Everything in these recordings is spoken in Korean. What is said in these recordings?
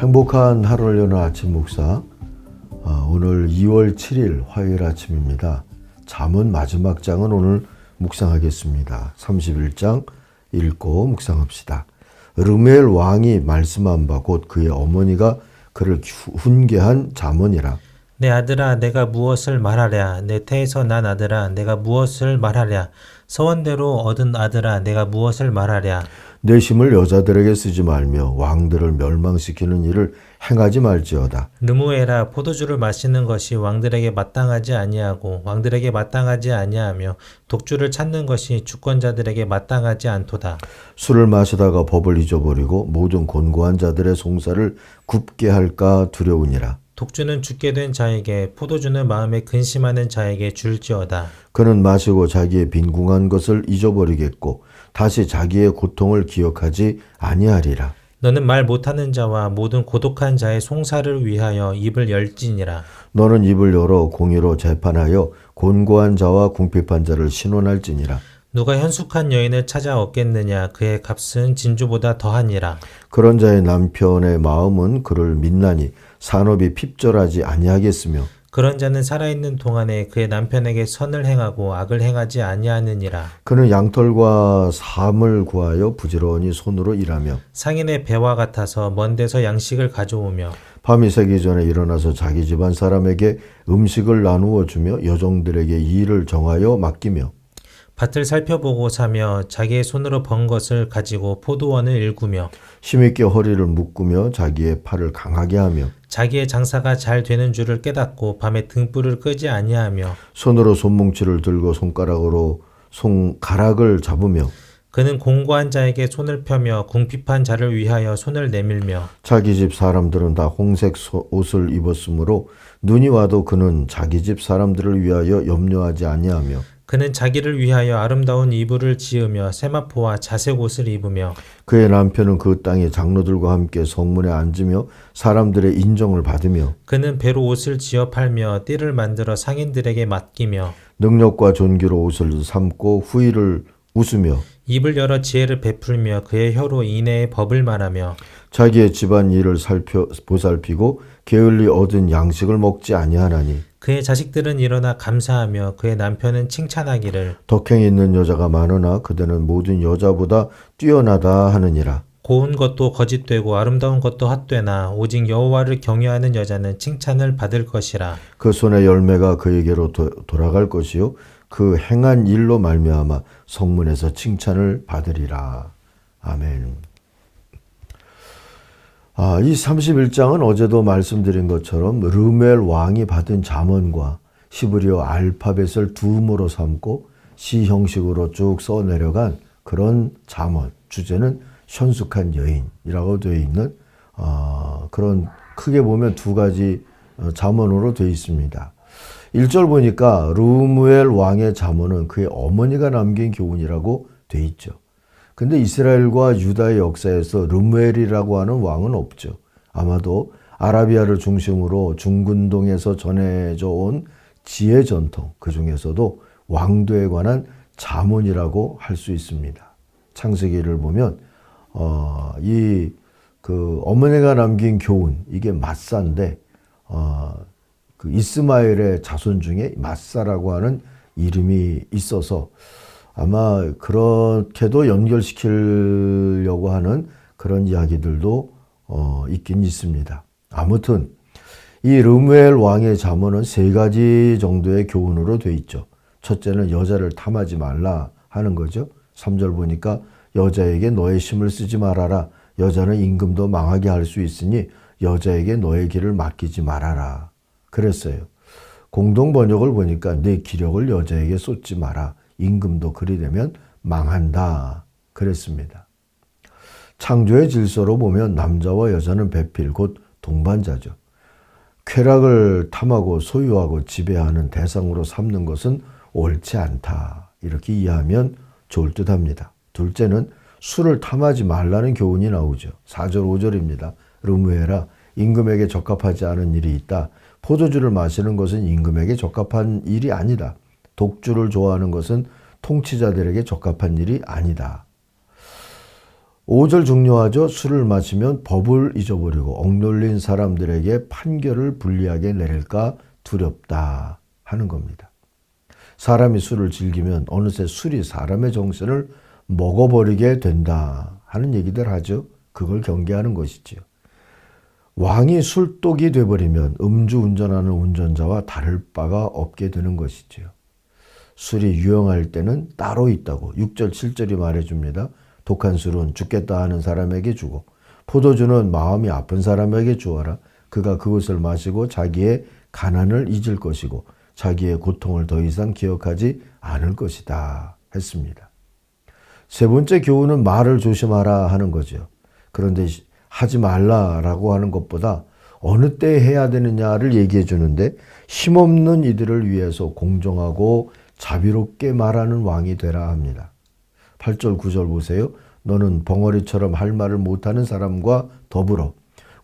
행복한 하루를 여는 아침 목사. 아, 오늘 2월 7일 화요일 아침입니다. 잠언 마지막 장은 오늘 묵상하겠습니다. 31장 읽고 묵상합시다. 르멜 왕이 말씀한 바 곧 그의 어머니가 그를 훈계한 잠언이라. 내 아들아 내가 무엇을 말하랴 내 태에서 난 아들아 내가 무엇을 말하랴 서원대로 얻은 아들아 내가 무엇을 말하랴 내 힘을 여자들에게 쓰지 말며 왕들을 멸망시키는 일을 행하지 말지어다. 느무에라 포도주를 마시는 것이 왕들에게 마땅하지 아니하고 왕들에게 마땅하지 아니하며 독주를 찾는 것이 주권자들에게 마땅하지 않도다 술을 마시다가 법을 잊어버리고 모든 곤고한 자들의 송사를 굽게 할까 두려우니라. 독주는 죽게 된 자에게 포도주는 마음에 근심하는 자에게 줄지어다 그는 마시고 자기의 빈궁한 것을 잊어버리겠고 다시 자기의 고통을 기억하지 아니하리라. 너는 말 못하는 자와 모든 고독한 자의 송사를 위하여 입을 열지니라 너는 입을 열어 공의로 재판하여 곤고한 자와 궁핍한 자를 신원할지니라. 누가 현숙한 여인을 찾아 얻겠느냐 그의 값은 진주보다 더하니라 그런 자의 남편의 마음은 그를 믿나니 산업이 핍절하지 아니하겠으며 그런 자는 살아있는 동안에 그의 남편에게 선을 행하고 악을 행하지 아니하느니라. 그는 양털과 삶을 구하여 부지런히 손으로 일하며 상인의 배와 같아서 먼 데서 양식을 가져오며 밤이 새기 전에 일어나서 자기 집안 사람에게 음식을 나누어 주며 여종들에게 일을 정하여 맡기며 밭을 살펴보고 사며 자기의 손으로 번 것을 가지고 포도원을 일구며 힘있게 허리를 묶으며 자기의 팔을 강하게 하며 자기의 장사가 잘 되는 줄을 깨닫고 밤에 등불을 끄지 아니하며 손으로 손뭉치를 들고 손가락으로 손가락을 잡으며 그는 공고한 자에게 손을 펴며 궁핍한 자를 위하여 손을 내밀며 자기 집 사람들은 다 홍색 소- 옷을 입었으므로 눈이 와도 그는 자기 집 사람들을 위하여 염려하지 아니하며 그는 자기를 위하여 아름다운 이불을 지으며 세마포와 자색 옷을 입으며 그의 남편은 그 땅의 장로들과 함께 성문에 앉으며 사람들의 인정을 받으며 그는 배로 옷을 지어 팔며 띠를 만들어 상인들에게 맡기며 능력과 존귀로 옷을 삼고 후일을 웃으며 입을 열어 지혜를 베풀며 그의 혀로 인애의 법을 말하며 자기의 집안 일을 살펴 보살피고 게을리 얻은 양식을 먹지 아니하나니 그의 자식들은 일어나 감사하며 그의 남편은 칭찬하기를 덕행 있는 여자가 많으나 그대는 모든 여자보다 뛰어나다 하느니라. 고운 것도 거짓되고 아름다운 것도 헛되나 오직 여호와를 경외하는 여자는 칭찬을 받을 것이라. 그 손의 열매가 그에게로 도, 돌아갈 것이요 그 행한 일로 말미암아 성문에서 칭찬을 받으리라 아멘. 아, 이 31장은 어제도 말씀드린 것처럼 르멜 왕이 받은 잠언과 히브리어 알파벳을 두음으로 삼고 시 형식으로 쭉 써내려간 그런 잠언. 주제는 현숙한 여인이라고 되어 있는 어, 그런 크게 보면 두 가지 어, 잠언으로 되어 있습니다. 1절 보니까 르무엘 왕의 잠언은 그의 어머니가 남긴 교훈이라고 되어 있죠. 근데 이스라엘과 유다의 역사에서 르무엘이라고 하는 왕은 없죠. 아마도 아라비아를 중심으로 중근동에서 전해져 온 지혜 전통, 그 중에서도 왕도에 관한 자문이라고 할 수 있습니다. 창세기를 보면, 어, 이, 그, 어머니가 남긴 교훈, 이게 마사인데, 어, 그 이스마엘의 자손 중에 마사라고 하는 이름이 있어서 아마 그렇게도 연결시키려고 하는 그런 이야기들도 어, 있긴 있습니다. 아무튼 이 르무엘 왕의 잠언은 세 가지 정도의 교훈으로 돼 있죠. 첫째는 여자를 탐하지 말라 하는 거죠. 3절 보니까 여자에게 너의 힘을 쓰지 말아라. 여자는 임금도 망하게 할 수 있으니 여자에게 너의 길을 맡기지 말아라. 그랬어요. 공동 번역을 보니까 내 기력을 여자에게 쏟지 마라. 임금도 그리 되면 망한다. 그랬습니다. 창조의 질서로 보면 남자와 여자는 배필 곧 동반자죠. 쾌락을 탐하고 소유하고 지배하는 대상으로 삼는 것은 옳지 않다. 이렇게 이해하면 좋을 듯 합니다. 둘째는 술을 탐하지 말라는 교훈이 나오죠. 4절, 5절입니다. 르무에라 임금에게 적합하지 않은 일이 있다. 포도주를 마시는 것은 임금에게 적합한 일이 아니다. 독주를 좋아하는 것은 통치자들에게 적합한 일이 아니다. 5절 중요하죠. 술을 마시면 법을 잊어버리고 억눌린 사람들에게 판결을 불리하게 내릴까 두렵다 하는 겁니다. 사람이 술을 즐기면 어느새 술이 사람의 정신을 먹어버리게 된다 하는 얘기들 하죠. 그걸 경계하는 것이지요. 왕이 술독이 돼버리면 음주 운전하는 운전자와 다를 바가 없게 되는 것이지요. 술이 유용할 때는 따로 있다고 6절 7절이 말해줍니다. 독한 술은 죽겠다 하는 사람에게 주고 포도주는 마음이 아픈 사람에게 주어라. 그가 그것을 마시고 자기의 가난을 잊을 것이고 자기의 고통을 더 이상 기억하지 않을 것이다 했습니다. 세 번째 교훈은 말을 조심하라 하는 거죠. 그런데 하지 말라라고 하는 것보다 어느 때 해야 되느냐를 얘기해 주는데 힘없는 이들을 위해서 공정하고 자비롭게 말하는 왕이 되라 합니다. 8절 9절 보세요. 너는 벙어리처럼 할 말을 못하는 사람과 더불어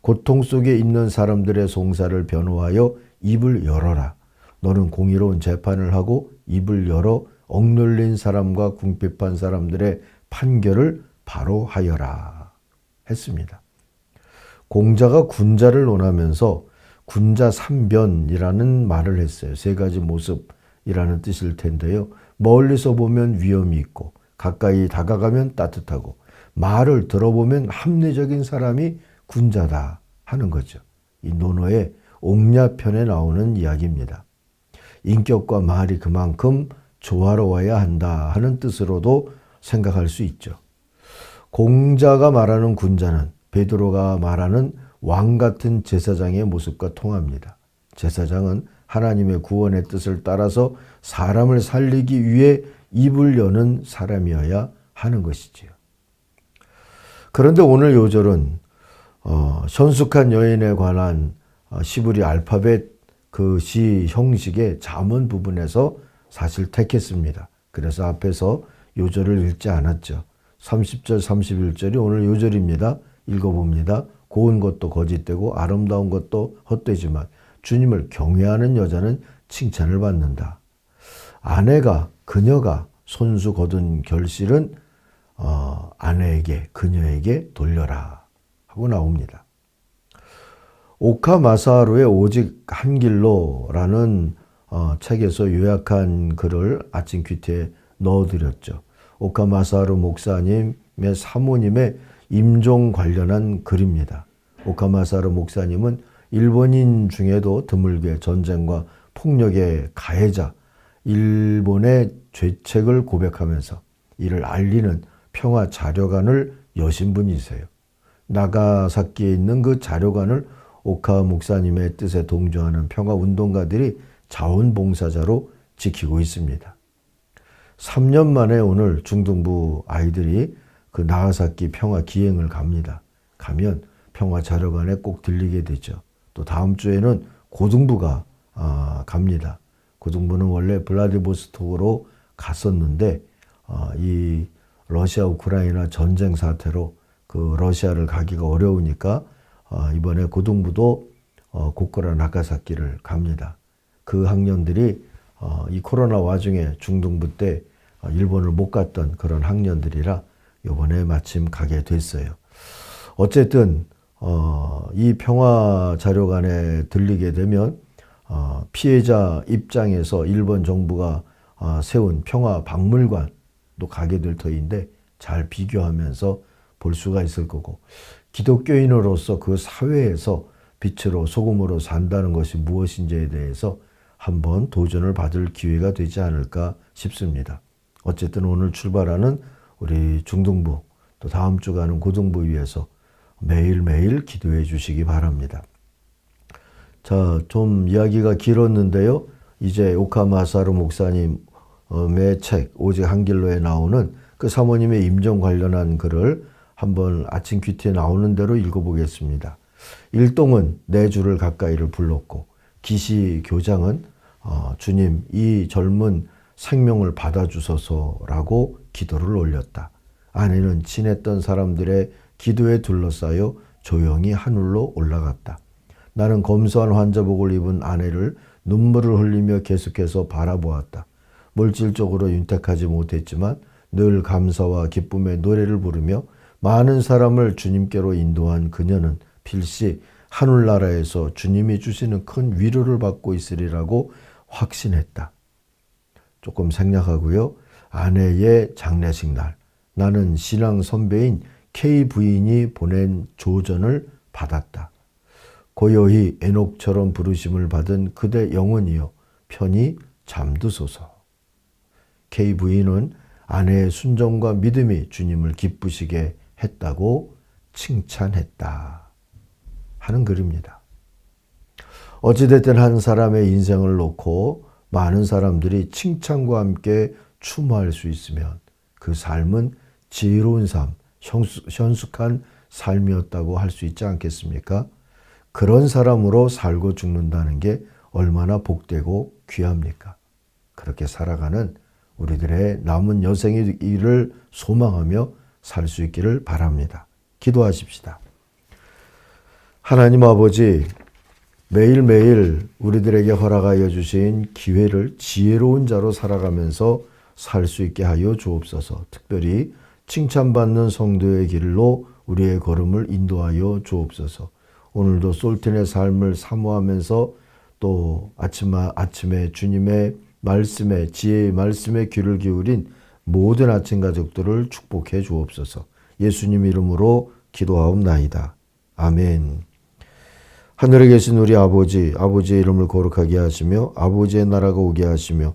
고통 속에 있는 사람들의 송사를 변호하여 입을 열어라. 너는 공의로운 재판을 하고 입을 열어 억눌린 사람과 궁핍한 사람들의 판결을 바로 하여라. 했습니다. 공자가 군자를 논하면서 군자 삼변이라는 말을 했어요. 세 가지 모습이라는 뜻일 텐데요. 멀리서 보면 위험이 있고 가까이 다가가면 따뜻하고 말을 들어보면 합리적인 사람이 군자다 하는 거죠. 이 논어의 옥냐편에 나오는 이야기입니다. 인격과 말이 그만큼 조화로워야 한다 하는 뜻으로도 생각할 수 있죠. 공자가 말하는 군자는 베드로가 말하는 왕 같은 제사장의 모습과 통합니다. 제사장은 하나님의 구원의 뜻을 따라서 사람을 살리기 위해 입을 여는 사람이어야 하는 것이지요. 그런데 오늘 요절은 어, 현숙한 여인에 관한 어, 시브리 알파벳 그 시 형식의 잠언 부분에서 사실 택했습니다. 그래서 앞에서 요절을 읽지 않았죠. 30절, 31절이 오늘 요절입니다. 읽어봅니다. 고운 것도 거짓되고 아름다운 것도 헛되지만 주님을 경외하는 여자는 칭찬을 받는다. 아내가 그녀가 손수 거둔 결실은 어, 아내에게 그녀에게 돌려라 하고 나옵니다. 오카 마사루의 오직 한 길로라는 어, 책에서 요약한 글을 아침 퀴트에 넣어드렸죠. 오카 마사루 목사님의 사모님의 임종 관련한 글입니다. 오카 마사루 목사님은 일본인 중에도 드물게 전쟁과 폭력의 가해자, 일본의 죄책을 고백하면서 이를 알리는 평화 자료관을 여신 분이세요. 나가사키에 있는 그 자료관을 오카 목사님의 뜻에 동조하는 평화 운동가들이 자원봉사자로 지키고 있습니다. 3년 만에 오늘 중등부 아이들이 그 나가사키 평화 기행을 갑니다. 가면 평화 자료관에 꼭 들리게 되죠. 또 다음 주에는 고등부가 아, 갑니다. 고등부는 원래 블라디보스톡으로 갔었는데 어, 이 러시아 우크라이나 전쟁 사태로 그 러시아를 가기가 어려우니까 어, 이번에 고등부도 어, 고코라 나가사키를 갑니다. 그 학년들이 어, 이 코로나 와중에 중등부 때 어, 일본을 못 갔던 그런 학년들이라 이번에 마침 가게 됐어요. 어쨌든 어, 이 평화 자료관에 들리게 되면 어, 피해자 입장에서 일본 정부가 어, 세운 평화 박물관도 가게 될 터인데 잘 비교하면서 볼 수가 있을 거고 기독교인으로서 그 사회에서 빛으로 소금으로 산다는 것이 무엇인지에 대해서 한번 도전을 받을 기회가 되지 않을까 싶습니다. 어쨌든 오늘 출발하는 우리 중등부 또 다음 주 가는 고등부 위해서 매일매일 기도해 주시기 바랍니다. 자, 좀 이야기가 길었는데요. 이제 오카마사루 목사님의 책 오직 한 길로에 나오는 그 사모님의 임종 관련한 글을 한번 아침 퀴트에 나오는 대로 읽어보겠습니다. 일동은 내 주를 가까이를 불렀고 기시 교장은 어, 주님 이 젊은 생명을 받아주소서라고 기도를 올렸다. 아내는 친했던 사람들의 기도에 둘러싸여 조용히 하늘로 올라갔다. 나는 검소한 환자복을 입은 아내를 눈물을 흘리며 계속해서 바라보았다. 물질적으로 윤택하지 못했지만 늘 감사와 기쁨의 노래를 부르며 많은 사람을 주님께로 인도한 그녀는 필시 하늘나라에서 주님이 주시는 큰 위로를 받고 있으리라고 확신했다. 조금 생략하고요. 아내의 장례식 날 나는 신앙 선배인 K 부인이 보낸 조전을 받았다. 고요히 에녹처럼 부르심을 받은 그대 영혼이여 편히 잠드소서. K 부인은 아내의 순종과 믿음이 주님을 기쁘시게 했다고 칭찬했다. 하는 글입니다. 어찌됐든 한 사람의 인생을 놓고 많은 사람들이 칭찬과 함께 추모할 수 있으면 그 삶은 지혜로운 삶, 현숙한 삶이었다고 할 수 있지 않겠습니까? 그런 사람으로 살고 죽는다는 게 얼마나 복되고 귀합니까? 그렇게 살아가는 우리들의 남은 여생의 일을 소망하며 살 수 있기를 바랍니다. 기도하십시다. 하나님 아버지, 매일매일 우리들에게 허락하여 주신 기회를 지혜로운 자로 살아가면서 살 수 있게 하여 주옵소서. 특별히 칭찬받는 성도의 길로 우리의 걸음을 인도하여 주옵소서. 오늘도 솔틴의 삶을 사모하면서 또 아침, 아침에 주님의 말씀에, 지혜의 말씀에 귀를 기울인 모든 아침 가족들을 축복해 주옵소서. 예수님 이름으로 기도하옵나이다. 아멘. 하늘에 계신 우리 아버지, 아버지의 이름을 거룩하게 하시며 아버지의 나라가 오게 하시며